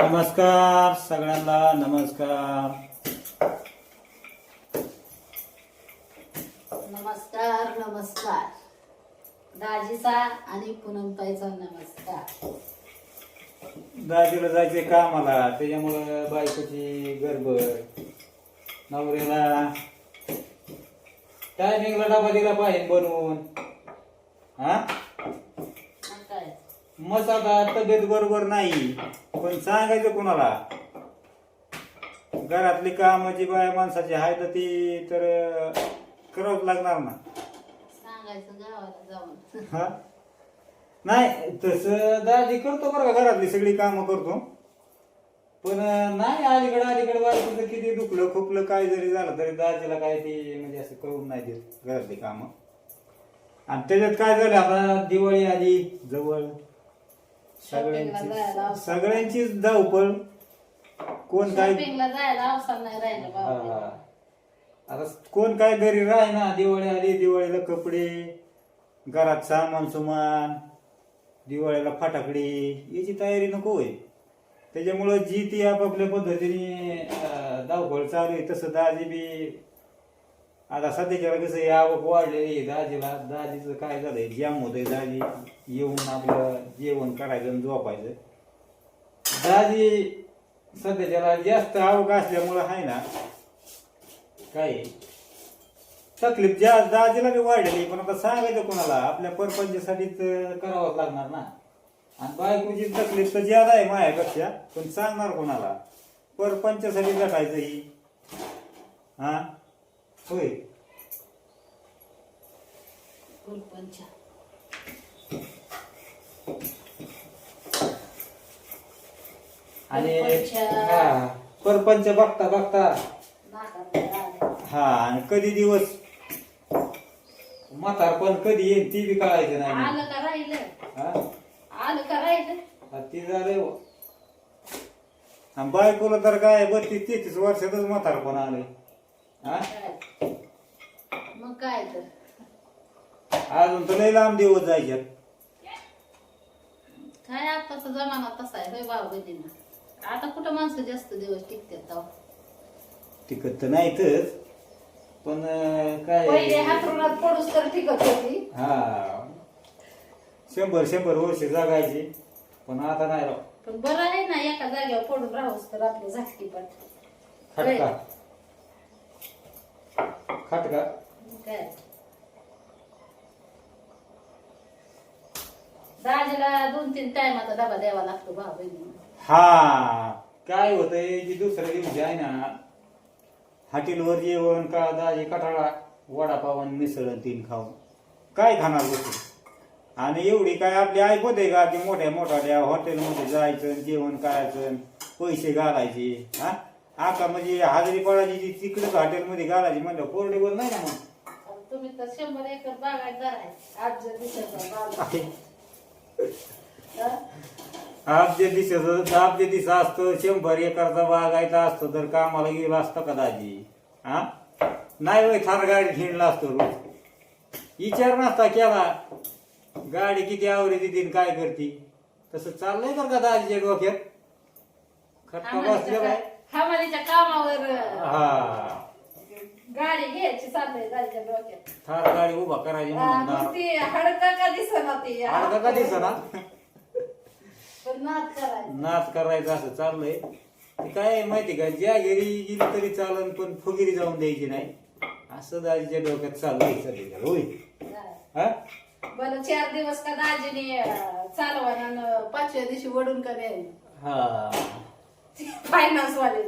नमस्कार सगळ्यांना नमस्कार. नमस्कार नमस्कार. दाजीचा आणि पूनमताईचा नमस्कार. दाजीला जायचे कामाला त्याच्यामुळं बायकोची गडबड. नवऱ्याला टायमिंगला डबा दिला पाहिजे बनवून. हा? आता तब्येत बरोबर नाही. पण सांगायचं कोणाला? घरातली कामं जी बाय माणसाची आहे तर ती तर करावंच लागणार ना. सांगायचं गावाला जाऊन हा? नाही तसं दाजी करतो बरं का घरातली सगळी कामं करतो. पण नाही अलीकडे अलीकडे बायकोचं किती दुखलं खुपलं काय जरी झालं तरी दाजीला काय ते म्हणजे असं करून नाही देत घरातली कामं. आणि त्याच्यात काय झालं आता दिवाळी आली जवळ. Shopping ला जायला सगळ्यांची सगळ्यांचीच धावपळ कोण काय शॉपिंगला जायला अवसर नाही राहिलं हा. बाबा आता कोण काय घरी राह ना दिवाळी आली दिवाळीला कपडे घरात सामान सुमान दिवाळीला फटाकडे याची तयारी नको होय. त्याच्यामुळं जी ती आपापल्या पद्धतीने अं, धावपळ चालू आहे तसं दाजी बी आता सध्याच्या कसं आहे, आवक वाढलेली आहे दाजीला दाजीचं काय झालंय जॅम होतंय दाजी येऊन आपलं जेवण करायचं आणि झोपायचं. दाजी सध्याच्याला जास्त आवक असल्यामुळं आहे ना काय तकलीफ ज्या दाजीला बी वाढलेली पण आता सांगायचं कोणाला आपल्या परपंचासाठीच करावंच लागणार ना. आणि बायकोची तकलीफ तर ज्यादा आहे माझ्यापेक्षा पण सांगणार कोणाला परपंचासाठी जगायचं ही. हा? होय. आणि परपंच. हा परपंच बघता बघता. नाकात. हा आणि कधी दिवस? म्हातारपण कधी येईल ती बी कळायचं नाही आलं का राहिलं? हा? आलं का राहिलं? हा, ती झालंय. आणि बायकोला तर काय बत्तीस तेहतीस वर्षातच म्हातारपण आलंय. हा? काय मग काय तर. अजून तर लय लांब दिवस जायच्यात काय आताचा जमाना तसा आहे होय भाऊ बहिणींना. आता कुठं माणसं जास्त दिवस टिकतात तेव्हा टिकत तर नाहीतच पण अं, पहिले काय हातरुणात पडूस तर टिकत होती. हा. शंभर शंभर वर्ष जगायची पण आता नाही राव पण बरं आहे ना एका जागेवर पडून राहूस तर आपली झाटकी पण. खटका खटका काय दाजीला दोन तीन टायमाचा डबा द्यावा लागतो भाऊ बहिणी. हा काय होतंय जी दुसऱ्या दिवशी आहे ना. हॉटेलवर जेवण का दाजी कटाळा वडापाव आणि मिसळ आणि तीन खाऊन. काय खाणार बसून आणि एवढी काय आपली ऐकत आहे का की मोठ्या मोठ्या हॉटेलमध्ये जायचं आणि जेवण करायचं पैसे घालायचे हा? आता म्हणजे हाजरी पडायची जी तिकडेच हॉटेलमध्ये घालायची म्हणजे पोर्टेबल नाही ना मग? तुम्ही तर शंभर एकर बागायतदार आहे आज जर दिसत बाग आपजे दिसत आपजे दिस असतो शंभर एकरचा बागायचा असतो तर कामाला गेला असतो का दाजी? हा नाही वय थार गाडी खिंडला असतो रोज. विचार नसता केला. गाडी किती आवरी देते काय करते? तसं चाललंय बरं का दाजीच्या डोक्यात? खटका बसलेला आहे हमालीच्या कामावर. हा. गाडी घ्यायची चाललंय दाजीच्या डोक्यात. थार गाडी उभा करायची हा, म्हणून मग दार- ती हडका का दिसना ती? अर्धा का दिसना? पण नाद करायचं. नाच करायचं असं चाललंय. ते काय आहे माहिती का? ज्या घरी गेली तरी चालन पण फुगिरी जाऊन द्यायची नाही. असं दाजीच्या डोक्यात चाललंय सध्या होय. हा. बरं चार दिवस का दाजीने चालवा ना पाचव्या दिवशी वडून का नाही हा. फायनान्स वाले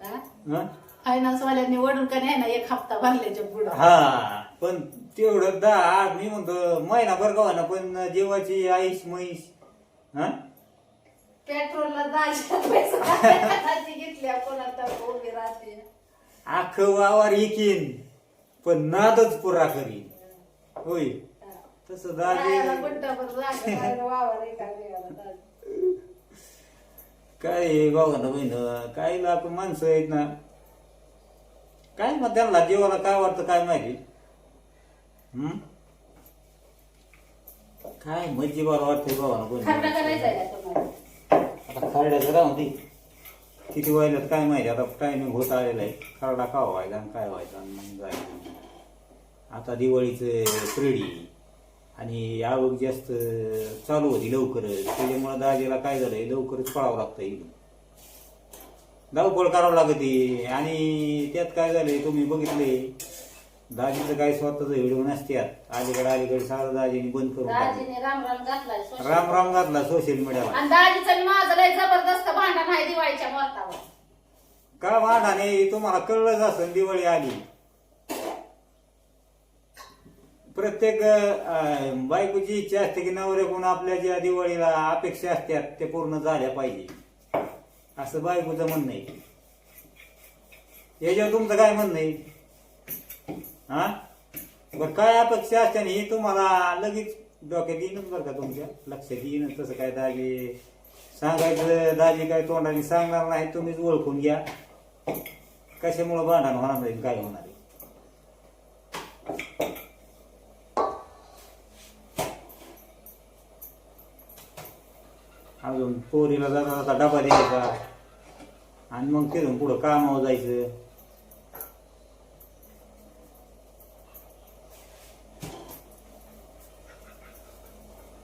हा? फायनान्स वाल्यांनी वडून का नाही ना एक हप्ता भरल्याच्या पुढं? हा पण तेवढं दहा मी म्हणतो महिनाभर का ना पण जेवाची आईश म्हैस हा? पेट्रोलला पैसा दाजी घेतल्या कोणाला उभी राहते. अख्खं वावर एकीन पण नादच पुरा करीन. होय. तसं दाजी गुंटाभर जागा वावर एका वेळेला. काय भावानं बहिण काही लाख माणसं आहेत ना. काय मग त्यांना जीवाला काय वाटतं काय माहिती? हम्म काय मग जीवाला वाटतंय खर्च बहिण आता खरड्याचं राहून दे. किती व्हायला काय माहिती आता टायमिंग होत आलेला आहे. खरडा का व्हायचा आणि काय व्हायचा मग जायचं. आता दिवाळीचं क्रेडी आणि आवक जास्त चालू होती लवकरच. त्याच्यामुळे दाजीला काय झालंय लवकरच पळावं लागतं इकडून धावपळ करावं लागते आणि त्यात काय झालंय तुम्ही बघितले दाजीचं काय स्वतःच व्हिडिओ नसत्यात. अलीकडे अलीकडे सारं दाजीने बंद करून टाकलं. दाजीने राम राम घातलाय social राम राम घातला सोशल मीडियावर आणि दाजीचं आणि माझं लय जबरदस्त भांडण आहे दिवाळीच्या मुहूर्तावर. का वाढाने तुम्हाला कळलंच असेल दिवाळी आली. प्रत्येक बायकोची इच्छा असते की नवऱ्याकडून आपल्या ज्या दिवाळीला अपेक्षा असतात ते पूर्ण झाल्या पाहिजे. असं बायकोचं म्हणणं आहे. याच्यावर तुमचं काय म्हणणं आहे? हा? बरं काय अपेक्षा असते हे तुम्हाला लगेच डोक्यात येईनच बरं का तुमच्या? लक्षात येईनच तसं काय दाजी सांगायचं दाजी काय तोंडाने सांगणार नाही तुम्हीच ओळखून घ्या. कशामुळं भांडण होणार नाही काय होणार आहे अजून पोरीला आता डबा द्यायचा आणि मग तिथून पुढं कामावर जायचं.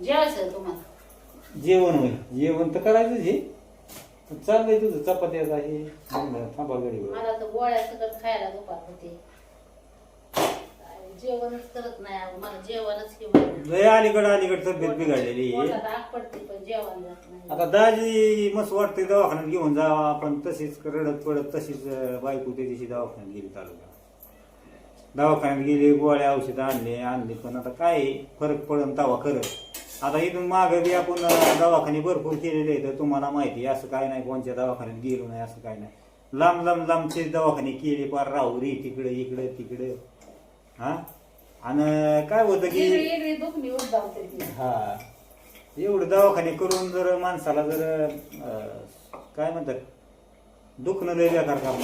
जेवायचं तुम्हाला? जेवण होईल. जेवण तर करायचंच हे पण चाललंय तुझं चपात्याचं आहे थांबा गडीवर मला तर गोळ्या सगळं खायला दुपार होते. जेवणच करत नाही अहो. मला जेवणच किंवा लय अलीकडं अलीकडं तब्येत बिघडलेली. आहे पोटात आग पडते पण जेवण जात नाही. आता दाजी मस्त वाटते दवाखान्यात घेऊन जावा आपण तशीच रडत पडत तशीच अं, बायको त्या दिवशी दवाखान्यात गेली तालुक्यात. दवाखान्यात गेली गोळ्या औषधं आणले आणले पण आता काय आहे, फरक पडन तवा खरं. आता इथून मागे बी आपण अं, दवाखाने भरपूर केलेले आहेत तर तुम्हाला माहिती आहे, असं काय नाही कोणत्या दवाखान्यात गेलो नाही असं काय नाही. लांब लांब लांबचे दवाखाने केले पार राहुरी तिकडे इकडे तिकडे. हा? आणि काय होतं की दुखणी ती. हा. एवढं दवाखाने करून जर माणसाला जर अं, काय म्हणतात? दुखणं लय बेकार काम.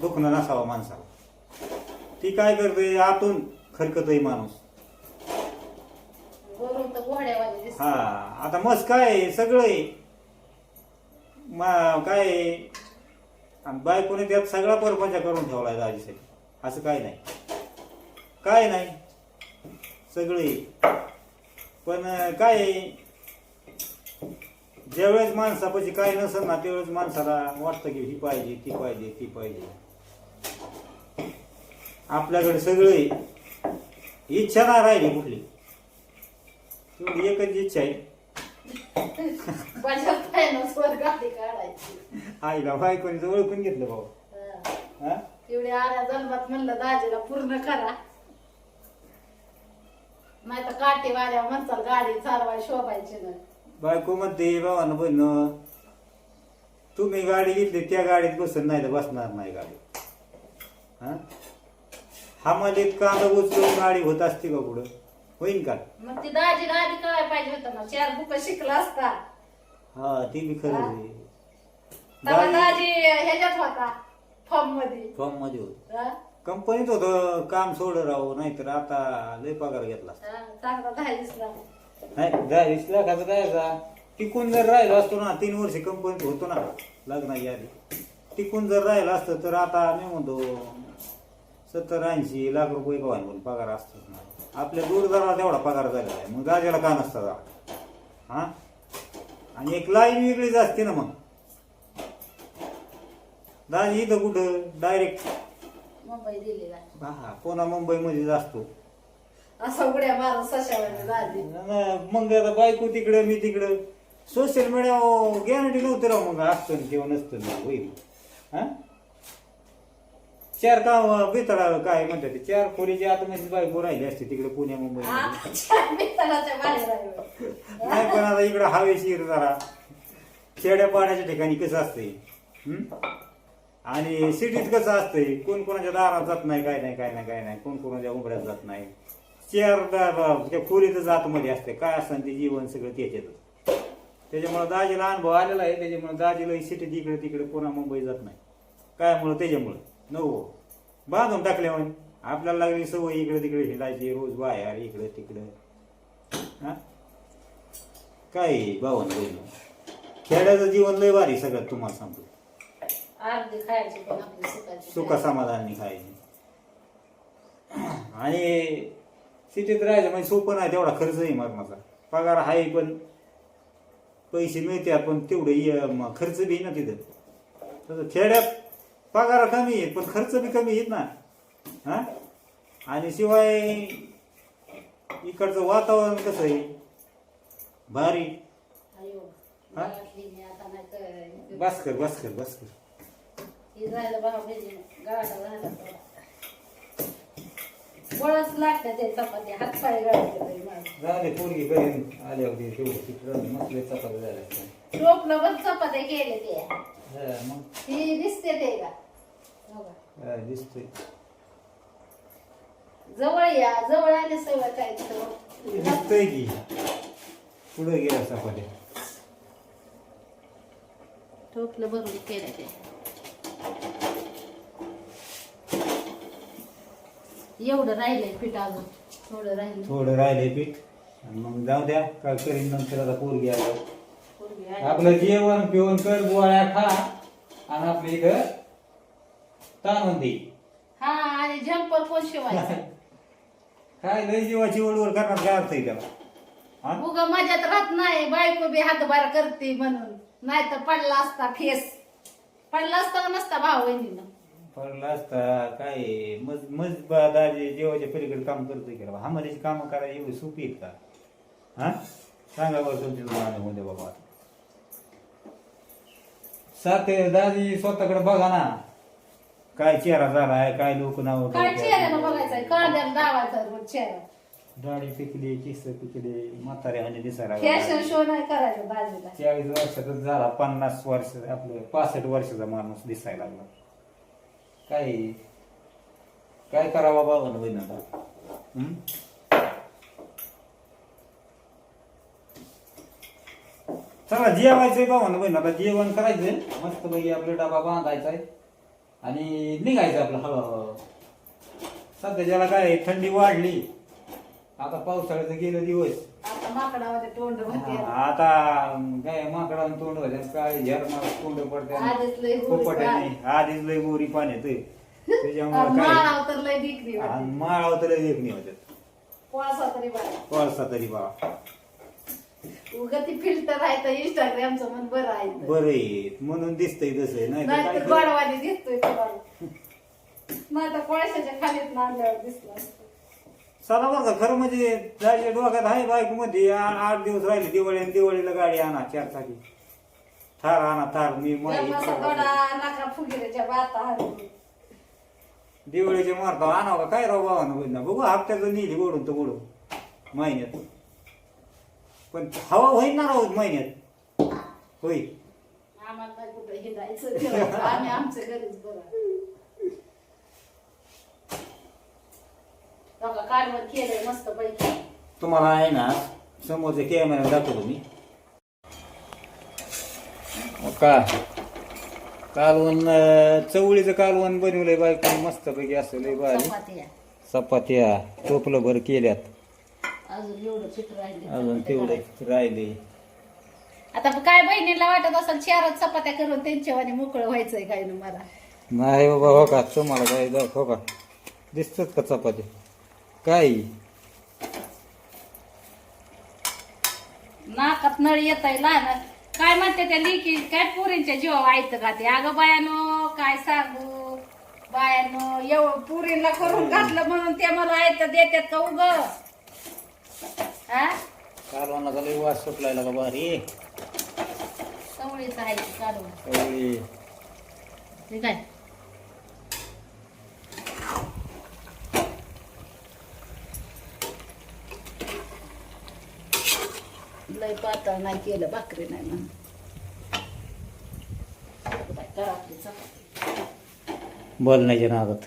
दुखणं नसावं माणसाला. ती काय करते आतून खरकतही माणूस. वरून तर घोड्यावाले हा. आता मस्त काय आहे, सगळं आहे. मा- काय आहे, आणि बायकोने त्यात सगळा परपंच करून ठेवलाय दाजीसाठी असं काय नाही. काय नाही? सगळे पण काय आहे, ज्यावेळेस माणसापाशी काय नसेल ना त्यावेळेस माणसाला वाटतं की ही पाहिजे ती पाहिजे ती पाहिजे. आपल्याकडे सगळे इच्छा नाही राहिली कुठली. तेवढी एकच इच्छा आहे. आईला बायकोनी ओळखून घेतलं भाऊ. हा. एवढी आल्या जन्मात म्हणलं दाजीला पूर्ण करा. नाही तर काठी वाऱ्या म्हणचाल गाडी चालवाय शोभायची नाही. बायको म्हणते भावानं बहिण तुम्ही गाडी घेतली त्या गाडीत बसत नाही तर बसणार नाही गाडी. हा? हमालीत कांदा उचलून गाडी होत असते का पुढं होईन का? मग ती दाजीला आधी कळायला पाहिजे होतं ना चार बुक शिकला असता. हा ती बी खरंच आहे. तेव्हा दाजी ह्याच्यात होता. फॉर्ममध्ये फॉर्ममध्ये होत. हा? कंपनीत होतं काम सोड राहू नाहीतर आता लय पगार घेतला हा, चांगला दहा दिसला नाही दहा वीस लाखाचा द्यायचा टिकून जर राहिला असतो ना तीन वर्ष कंपनीत होतो ना लग्नाच्या आधी टिकून जर राहिला असतं तर आता मी म्हणतो सत्तर ऐंशी लाख रुपये का पण पगार असतो ना. आपल्या दूरदाराला तेवढा पगार झालेला आहे. मग दाजाला का नसता जा हा? आणि एक लाईन वेगळीच असते ना मग. दाजी इथं कुठं? डायरेक्ट मुंबई दिलेला. हा पुन्हा मुंबईमध्येच असतो. असा उड्या मारून सशावाने दाजी न- मग आता बायको तिकडं मी तिकडं. सोशल मीडिया गॅरंटी नव्हतं राव मग. असतं किंवा नसतं ना. होईल. हा? चार का बेतळा काय म्हणतात ते? चार खोलीची आतमध्ये बायको राहिली असते तिकडे पुण्या मुंबई मित्राच्या बाहेर आहे. नाही पण आता इकडं हवेशीर जरा. खेड्या पाण्याच्या ठिकाणी कसं असतंय? हं? आणि सिटीत कसं असतंय कोण कोणाच्या दारात जात नाही काय नाही काय नाही काय नाही कोण कोणाच्या उंबऱ्यात जात नाही. चेअर दा- त्या खोलीतच आतमध्ये असते काय असतं ते जीवन सगळं त्याच्यातच त्याच्यामुळे दाजीला अनुभव आलेला आहे त्याच्यामुळे दाजीला सिटीत इकडे तिकडे पुन्हा मुंबई जात नाही. काय मुळे त्याच्यामुळं. नवो बांधून टाकले म्हणून आपल्याला लागली सवय इकडे तिकडे हिंडायची रोज बाहेर इकडे तिकडे. हा? काय भावन बहिण खेड्याचं जीवन लय भारी सगळ्यात तुम्हाला सांगतो. अर्धी खायची पण आपली सुखाची सुख समाधानी खायची आणि सिटीत राहायचं म्हणजे सोपं नाही तेवढा खर्चही मरणाचा. पगार आहे पण पैसे मिळते पण तेवढे य- म- खर्च बी ना तिथं. तसं खेड्यात पगार कमी आहेत पण खर्च बी कमी आहेत ना. हा? आणि शिवाय इकडचं वातावरण कसं आहे? भारी. अयो हा? गावातली मी आता नाही तर बस कर बस कर बस कर लागतं ते. चपाती माझं. झाले पोरगी करीन आले होते चपाती झाल्या. टोपलं पण चपात्या केले ते. मग? दिसते ते का? हो का? हा, दिसतोय जवळ या जवळ आले सगळं काय तिथं. दिसतोय की. पुढे गेला चपात्या. टोपलं भरून केलं ते. एवढं राहिलंय पीठ अजून. थोडं राहिलं थोडं राहिले पीठ. आणि मग जाऊ द्या काय करीन नंतर आता पोरगी आलं. पूर्वी आहे. आपलं जेवण पिवण कर गोळ्या खा. आणि आपल्या इथं ताणून दे. हा आणि झंपर कोण शिवायचं. काय लय जीवाची वडवड करणार काय अर्थ आहे त्याला? हा? उग मजात राहत नाही. बायको बी हातभार करते म्हणून. नाही तर पडला असता फेस. पडला असता का नसता भाऊ बहिणीनं. पडला असता काय? मज मज दाजी जेवाच्या पलीकडे काम करतोय की राव. हामारीची कामं करायला एवढी सोपी आहेत का? हा? सांगा बरं तुमच्या मनाने होते बाबा. साते दाजी स्वतःकडे बघा ना. काय चेहरा झालाय काय लोक नाव काय चेहऱ्यानं बघायचंय? कांद्याला दावायचा रोज चेहरा. दाढी पिकली केस पिकले म्हातारे आणि दिसायला फॅशन शो नाही करायचा चाळीस वर्षातच झाला पन्नास वर्ष आपलं पासष्ट वर्षाचा माणूस दिसायला लागला. काय? काय करावा बाबा बहिण आता? चला जेवायचंय बाबा बहिण आता. जेवण करायचंय. मस्त पैकी आपला डबा बांधायचा आहे आणि निघायचं आपलं हळूहळू. सध्या ज्याला काय थंडी वाढली. आता पावसाळ्याचं गेलं दिवस. आता माकडामध्ये तोंड भरते. आता काय माकडा तोंड होते काय? झरमार तोंड आधीच लय पडते गोरी आधीच लय गोरी पाण्यात त्याच्यामुळे काय? माळाव तर लय आणि देखणी होते कोळसा तरी बघा कोळसा तरी बा. उगा ती फिल्टर आहे तर इंस्टाग्रामचं मन बरं आहे. तर. बरं आहे. म्हणून दिसतंय तसं. नाही तर काय गोडवाने दिसतोय तुम्हाला नाही तर कोळशाच्या खालीत दिसला चला बघा खरं म्हणजे जायच्या डोक्यात आहे बाईकमध्ये आठ दिवस राहिले दिवाळी आणि दिवाळीला गाडी आणा चार चाकी थार आणा थार मी माझी इच्छा होती. दिवाळीचे मारता आणावं का काय राव बाबा ना? बघू हप्त्याचं नेली ओढून तर ओढून महिन्यात. पण हवा होईल ना राहू महिन्यात? होईल. आम्हाला नाही कुठं हिंडायचं. आम्ही आमच्या घरीच बरं बघा कालवण केलंय मस्त पैकी तुम्हाला आहे ना समोरच्या कॅमेरा दाखवतो मी. का? कालवण चवळीचं कालवण बनवलंय बायको मस्त पैकी असं लय भारी. चपात्या. चपात्या टोपलं भर केल्यात. अजून एवढं राहिले तेवढे राहिले. आता काय बहिणीला वाटत असेल चारच चपात्या करून त्यांच्यावाने मोकळं व्हायचंय काय ना मला? नाही बाबा हो का? तुम्हाला काय दाखव का? दिसतात का चपात्या? काय? नाकात नळ येत आहे लहान. काय म्हणते त्या लिकी? काय पोरींच्या जीवा ऐकतं का ते? अगं बायानो काय सांगू? बायानो एवढं पुरीला करून घातलं म्हणून ते मला ऐकतं देतात का उग? हा? लय वास सुटलाय का भारी? सवळीच आहे काढून? ठीक आहे लय पातळ नाही केलं भाकरी नाही म्हणून. बोल नाही जे बोलण्याच्या नादात